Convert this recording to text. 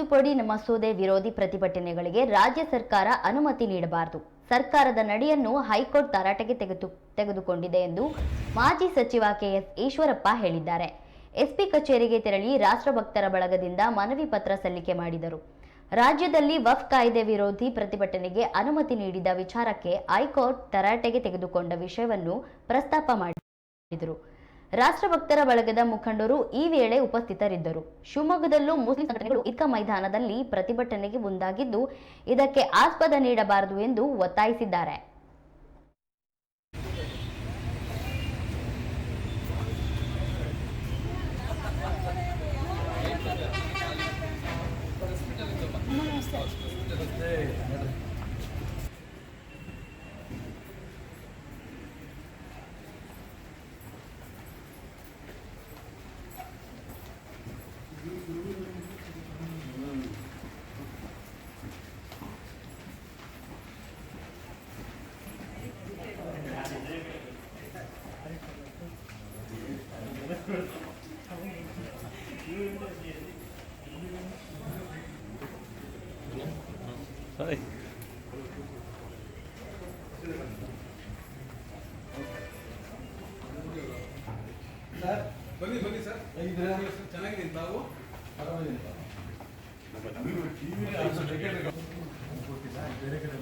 ತಿದ್ದುಪಡಿ ಮಸೂದೆ ವಿರೋಧಿ ಪ್ರತಿಭಟನೆಗಳಿಗೆ ರಾಜ್ಯ ಸರ್ಕಾರ ಅನುಮತಿ ನೀಡಬಾರದು. ಸರ್ಕಾರದ ನಡೆಯನ್ನು ಹೈಕೋರ್ಟ್ ತರಾಟೆಗೆ ತೆಗೆದು ತೆಗೆದುಕೊಂಡಿದೆ ಎಂದು ಮಾಜಿ ಸಚಿವ ಕೆಎಸ್ ಈಶ್ವರಪ್ಪ ಹೇಳಿದ್ದಾರೆ. ಎಸ್ಪಿ ಕಚೇರಿಗೆ ತೆರಳಿ ರಾಷ್ಟ್ರಭಕ್ತರ ಬಳಗದಿಂದ ಮನವಿ ಪತ್ರ ಸಲ್ಲಿಕೆ ಮಾಡಿದರು. ರಾಜ್ಯದಲ್ಲಿ ವಫ್ ಕಾಯ್ದೆ ವಿರೋಧಿ ಪ್ರತಿಭಟನೆಗೆ ಅನುಮತಿ ನೀಡಿದ ವಿಚಾರಕ್ಕೆ ಹೈಕೋರ್ಟ್ ತರಾಟೆಗೆ ತೆಗೆದುಕೊಂಡ ವಿಷಯವನ್ನು ಪ್ರಸ್ತಾಪ ಮಾಡಿದರು. ರಾಷ್ಟ್ರಭಕ್ತರ ಬಳಗದ ಮುಖಂಡರು ಈ ವೇಳೆ ಉಪಸ್ಥಿತರಿದ್ದರು. ಶಿವಮೊಗ್ಗದಲ್ಲೂ ಮುಸ್ಲಿಂ ಸಂಘಟನೆಗಳು ಇಕ್ಕ ಮೈದಾನದಲ್ಲಿ ಪ್ರತಿಭಟನೆಗೆ ಮುಂದಾಗಿದ್ದು, ಇದಕ್ಕೆ ಆಸ್ಪದ ನೀಡಬಾರದು ಎಂದು ಒತ್ತಾಯಿಸಿದ್ದಾರೆ. ಸರ್ ಬನ್ನಿ ಬನ್ನಿ ಸರ್. ಚೆನ್ನಾಗಿದ್ದೀನಿ ತಾವು ಬೇರೆ ಕಡೆ